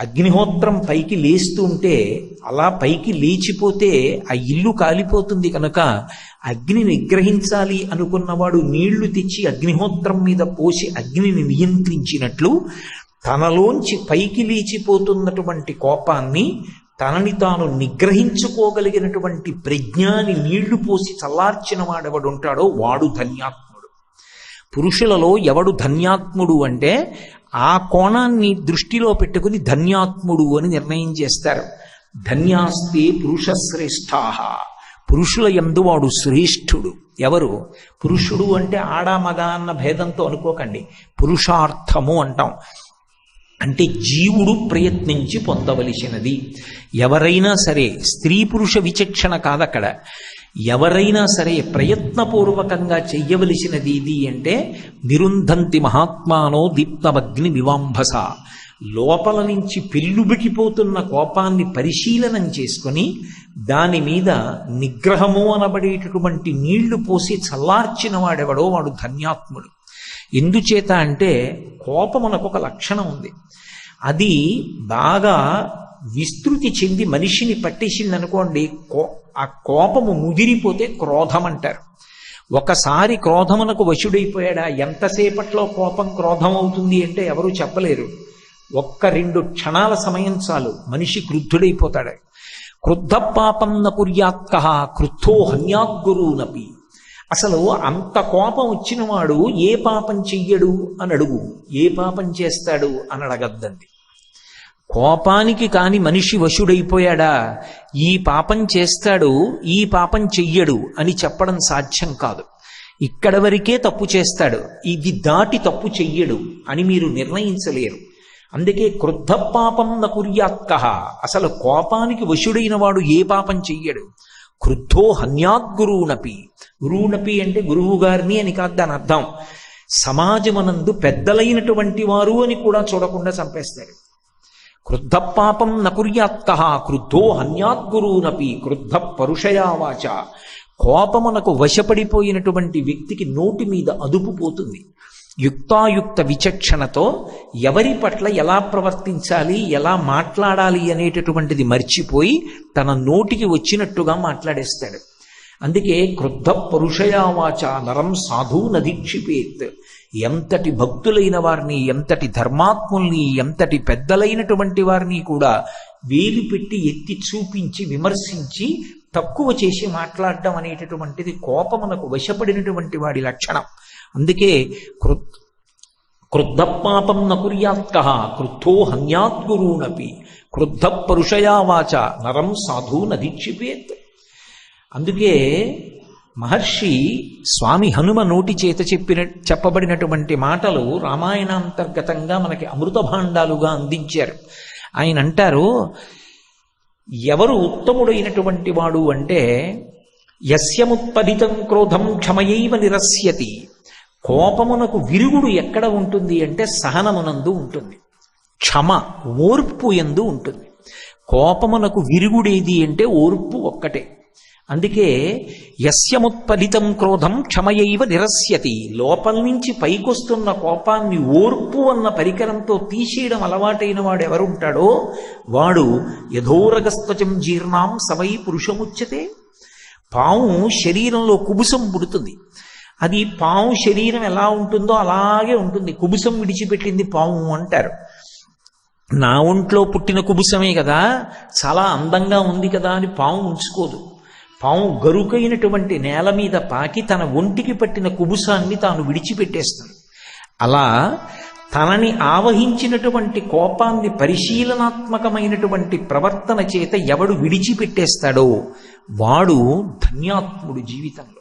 అగ్నిహోత్రం పైకి లేస్తూ ఉంటే అలా పైకి లేచిపోతే ఆ ఇల్లు కాలిపోతుంది కనుక అగ్ని నిగ్రహించాలి అనుకున్నవాడు నీళ్ళు తెచ్చి అగ్నిహోత్రం మీద పోసి అగ్నిని నియంత్రించినట్లు తనలోంచి పైకి లేచిపోతున్నటువంటి కోపాన్ని తనని తాను నిగ్రహించుకోగలిగినటువంటి ప్రజ్ఞాని నీళ్ళు పోసి చల్లార్చిన వాడెవడుంటాడో వాడు ధన్యాత్ముడు. పురుషులలో ఎవడు ధన్యాత్ముడు అంటే ఆ కోణాన్ని దృష్టిలో పెట్టుకుని ధన్యాత్ముడు అని నిర్ణయం చేస్తారు. ధన్యాస్తే పురుషశ్రేష్ఠా. పురుషుల ఎందువాడు శ్రేష్ఠుడు. ఎవరు? పురుషుడు అంటే ఆడా మగ అన్న భేదంతో అనుకోకండి. పురుషార్థము అంటాం. అంటే జీవుడు ప్రయత్నించి పొందవలసినది. ఎవరైనా సరే స్త్రీ పురుష విచక్షణ కాదక్కడ. ఎవరైనా సరే ప్రయత్నపూర్వకంగా చెయ్యవలసినది ఇది అంటే నిరుంధంతి మహాత్మానో దీప్తమగ్ని వివాంభస. లోపల నుంచి పెళ్ళుబికిపోతున్న కోపాన్ని పరిశీలనం చేసుకొని దాని మీద నిగ్రహము అనబడేటటువంటి నీళ్ళు పోసి చల్లార్చిన వాడెవడో వాడు ధన్యాత్ముడు. ఎందుచేత అంటే కోపమునకు ఒక లక్షణం ఉంది. అది బాగా విస్తృతి చెంది మనిషిని పట్టేసింది అనుకోండి కో ఆ కోపము ముదిరిపోతే క్రోధం అంటారు ఒకసారి క్రోధమునకు వశుడైపోయాడా ఎంతసేపట్లో కోపం క్రోధం అవుతుంది అంటే ఎవరూ చెప్పలేరు. ఒక్క రెండు క్షణాల సమయం చాలు మనిషి క్రుద్ధుడైపోతాడు. క్రుద్ధ పాపం న కుర్యాత్క క్రుద్ధో హన్యాద్గురునపి. అసలు అంత కోపం వచ్చినవాడు ఏ పాపం చెయ్యడు అని అడుగు ఏ పాపం చేస్తాడు అని అడగద్దండి కోపానికి కాని మనిషి వశుడైపోయాడా? ఈ పాపం చేస్తాడు ఈ పాపం చెయ్యడు అని చెప్పడం సాధ్యం కాదు. ఇక్కడ వరకే తప్పు చేస్తాడు ఇది దాటి తప్పు చెయ్యడు అని మీరు నిర్ణయించలేరు. అందుకే క్రుద్ధ పాపం నకుర్యాత్క అసలు కోపానికి వశుడైన వాడు ఏ పాపం చెయ్యడు? క్రుద్ధో హన్యాద్గురువునపి గురువునపి అంటే గురువు గారిని అని కాదు దాని అర్థం. సమాజమనందు పెద్దలైనటువంటి వారు అని కూడా చూడకుండా చంపేస్తారు. క్రుద్ధ పాపం నకుర్యాత్క క్రుద్ధో హన్యాద్గురువునపి క్రుద్ధ పరుషయావాచ కోపమునకు వశపడిపోయినటువంటి వ్యక్తికి నోటి మీద అదుపు పోతుంది. యుక్తాయుక్త విచక్షణతో ఎవరి పట్ల ఎలా ప్రవర్తించాలి ఎలా మాట్లాడాలి అనేటటువంటిది మర్చిపోయి తన నోటికి వచ్చినట్టుగా మాట్లాడేస్తాడు. అందుకే క్రుద్ధ పరుషయావాచ నరం సాధూనధీక్షిపేత్ ఎంతటి భక్తులైన వారిని ఎంతటి ధర్మాత్ముల్ని ఎంతటి పెద్దలైనటువంటి వారిని కూడా వేలు పెట్టి ఎత్తి చూపించి విమర్శించి తక్కువ చేసి మాట్లాడడం అనేటటువంటిది కోపమునకు వశపడినటువంటి వాడి లక్షణం. అందుకే కృ క్రుద్ధ పాపం నకుర్యాత్క క్రుద్ధో హన్యాద్గురూనపి క్రుద్ధ పరుషయావాచ నరం సాధూనధిక్షిపేత్ అందుకే మహర్షి స్వామి హనుమ నోటి చేత చెప్పిన చెప్పబడినటువంటి మాటలు రామాయణాంతర్గతంగా మనకి అమృత భాండాలుగా అందించారు. ఆయన అంటారు ఎవరు ఉత్తముడైనటువంటి వాడు అంటే యస్యముత్పదితం క్రోధం క్షమయైవ నిరస్యతి. కోపమునకు విరుగుడు ఎక్కడ ఉంటుంది అంటే సహనమునందు ఉంటుంది. క్షమ ఓర్పు ఎందు ఉంటుంది. కోపమునకు విరుగుడేది అంటే ఓర్పు ఒక్కటే. అందుకే యస్యముత్పలితం క్రోధం క్షమయైవ నిరస్యతి. లోపల నుంచి పైకొస్తున్న కోపాన్ని ఓర్పు అన్న పరికరంతో తీసేయడం అలవాటైన వాడు ఎవరుంటాడో వాడు యథోరగస్త్వచం జీర్ణాం సవై పురుషముచ్యతే. పాము శరీరంలో కుబుసం పుడుతుంది. అది పాము శరీరం ఎలా ఉంటుందో అలాగే ఉంటుంది. కుబుసం విడిచిపెట్టింది పాము అంటారు. నా ఒంట్లో పుట్టిన కుబుసమే కదా చాలా అందంగా ఉంది కదా అని పాము ఉంచుకోదు. పాము గరుకైనటువంటి నేల మీద పాకి తన ఒంటికి పట్టిన కుబుసాన్ని తాను విడిచిపెట్టేస్తుంది అలా తనని ఆవహించినటువంటి కోపాన్ని పరిశీలనాత్మకమైనటువంటి ప్రవర్తన చేత ఎవడు విడిచిపెట్టేస్తాడో వాడు ధన్యాత్ముడు జీవితంలో.